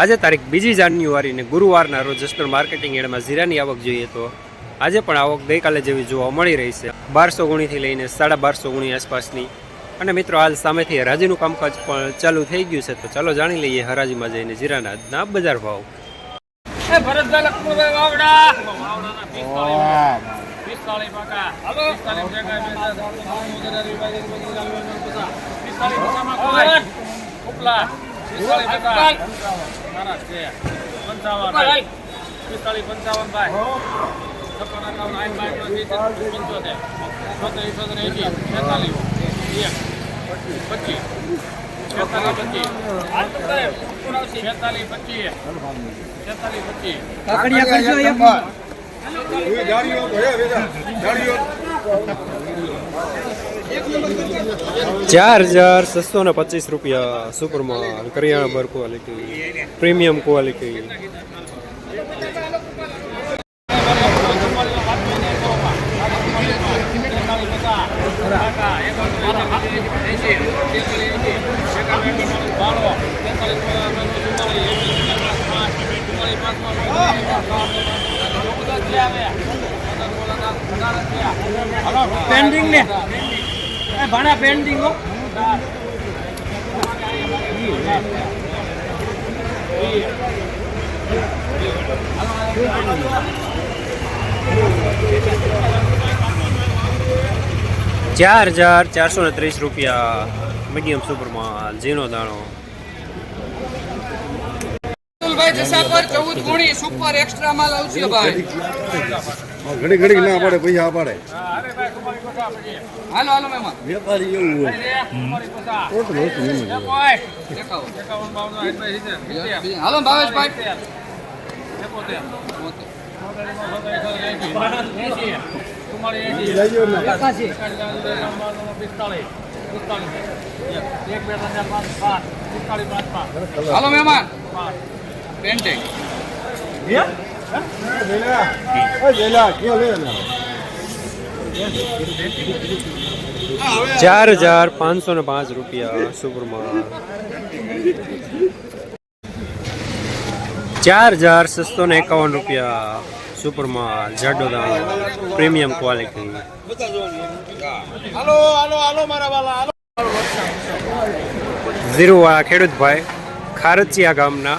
આજે તારીખ બીજી જાન્યુઆરીને ગુરુવારના રોજ જસદણ માર્કેટિંગ એડમાં જીરાની આવક જોઈએ તો આજે પણ આવક ગઈકાલે જેવી જોવા મળી રહી છે. બારસો ગુણીથી લઈને સાડા બારસો ગુણી આસપાસની. અને મિત્રો હાલ સામેથી હરાજીનું કામકાજ પણ ચાલુ થઈ ગયું છે. તો ચાલો જાણી લઈએ હરાજીમાં જઈને જીરાના આજના બજાર ભાવ. ઉપલા. પિસ્તાળીસ છે પંચાવન ભાઈ છપ્પન અઠાવન આઠ બાર પંચોતેર છેતાલીસ એક પચીસ છેતાલીસ પચીસ છેતાલીસ પચીસ છેતાલીસ પચીસ ચાર હજાર છસો ને પચીસ રૂપિયા સુપરમાં કરિયાણા બર ક્વોલિટી પ્રીમિયમ ક્વોલિટી પેન્ડિંગ ને એ ભાણા પેન્ડિંગ હો ચાર હજાર ચારસો ને ત્રીસ રૂપિયા મીડિયમ સુપરમાં ઝીણો દાણો ભાઈ જસા પર ચૌદ ગુણી સુપર એક્સ્ટ્રા માલ આવશે ભાઈ. ઘડી ઘડી ના પડે પૈસા પાડે. હાલો હાલો મહેમાન. વેપારી એવું હોય. ટોટલ વસ્તુ એમ હાલો ભાવેશભાઈ. હાલો મહેમાન. પેન્ટિંગ એ જેલા, ક્યાં લે ને? ચાર હજાર પાંચસો ને પાંચ રૂપિયા સુપરમાં. ચાર હજાર સસ્તો ને એકાવન રૂપિયા સુપરમાં જાડો દાણો પ્રીમિયમ ક્વોલિટી. ઝીરુવાળા ખેડૂતભાઈ ખારચિયા ગામના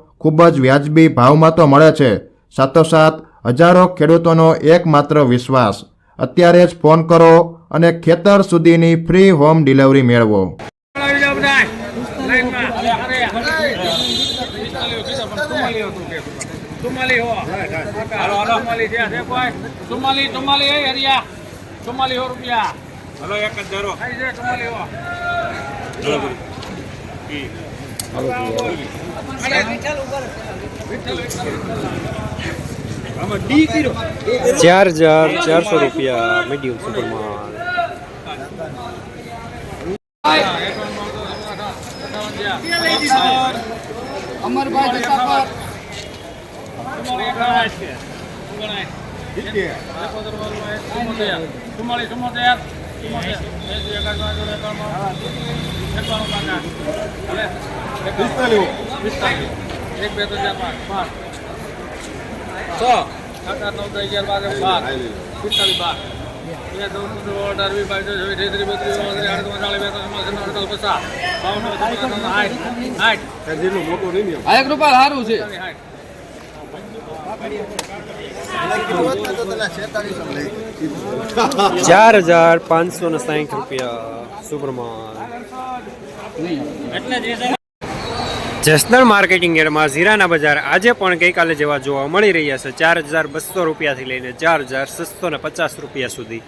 ખૂબ જ વ્યાજબી ભાવમાં તો મળે છે. સાથોસાથ હજારો ખેડૂતોનો એકમાત્ર વિશ્વાસ. અત્યારે જ ફોન કરો અને ખેતર સુધીની ફ્રી હોમ ડિલિવરી મેળવો. ચુમ્માલી ચુમ્માલી એ હરિયા ચુમ્માલી હો રૂપિયા. હલો એક જ ધરો. ચુમ્માલી હો. ચાર હજાર ચારસો રૂપિયા મીડિયમ સુપરમાં અમરભાઈ જસા પર ચુમ્મોતેર ચુમ્મોતેર એસી એકાવન એકાવન એકાવન કાકા ભલે પિસ્તાલીસ. પિસ્તાલીસ એક બે ત્રણ ચાર પાંચ પાંચ છ સાત આઠ નવ દસ અગિયાર બાર બાર પિસ્તાલીસ બાર બે ચૌદ પંદર અઢાર વીસ બાવીસ ચોવીસ ત્રીસ બત્રીસ ચોત્રીસ આડત્રીસ ચાલીસ બેતાલીસ ચુમ્માલીસ અડતાલીસ પચાસ બાવન પચાસ સાઠ સાઠ જેટલું મોટું નહીં ને એમ. આ એક રૂપિયા સારું છે સાઠ ચાર હજાર પાંચસો ને સાહીઠ રૂપિયા સુપ્રમાન જસદણ માર્કેટિંગ યાર્ડમાં ઝીરાના બજાર આજે પણ ગઈકાલે જેવા જોવા મળી રહ્યા છે. ચાર હજાર બસો રૂપિયાથી લઈને ચાર હજાર છસો ને પચાસ રૂપિયા સુધી.